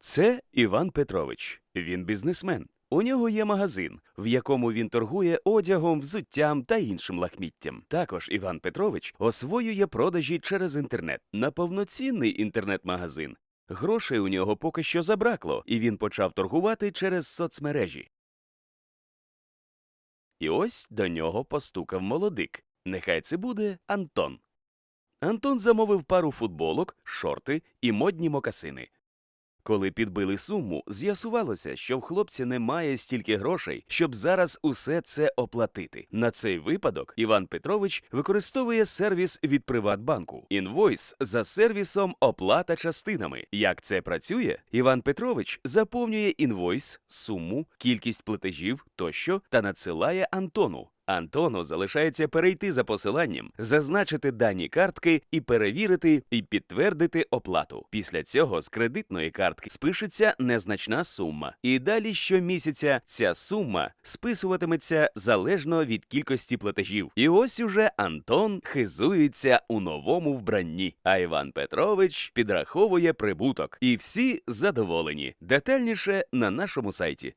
Це Іван Петрович. Він бізнесмен. У нього є магазин, в якому він торгує одягом, взуттям та іншим лахміттям. Також Іван Петрович освоює продажі через інтернет на повноцінний інтернет-магазин. Грошей у нього поки що забракло, і він почав торгувати через соцмережі. І ось до нього постукав молодик. Нехай це буде Антон. Антон замовив пару футболок, шорти і модні мокасини. Коли підбили суму, з'ясувалося, що в хлопця немає стільки грошей, щоб зараз усе це оплатити. На цей випадок Іван Петрович використовує сервіс від Приватбанку інвойс за сервісом оплата частинами. Як це працює? Іван Петрович заповнює інвойс, суму, кількість платежів тощо та надсилає Антону. Антону залишається перейти за посиланням, зазначити дані картки і перевірити і підтвердити оплату. Після цього з кредитної картки спишеться незначна сума. І далі щомісяця ця сума списуватиметься залежно від кількості платежів. І ось уже Антон хизується у новому вбранні, а Іван Петрович підраховує прибуток. І всі задоволені. Детальніше на нашому сайті.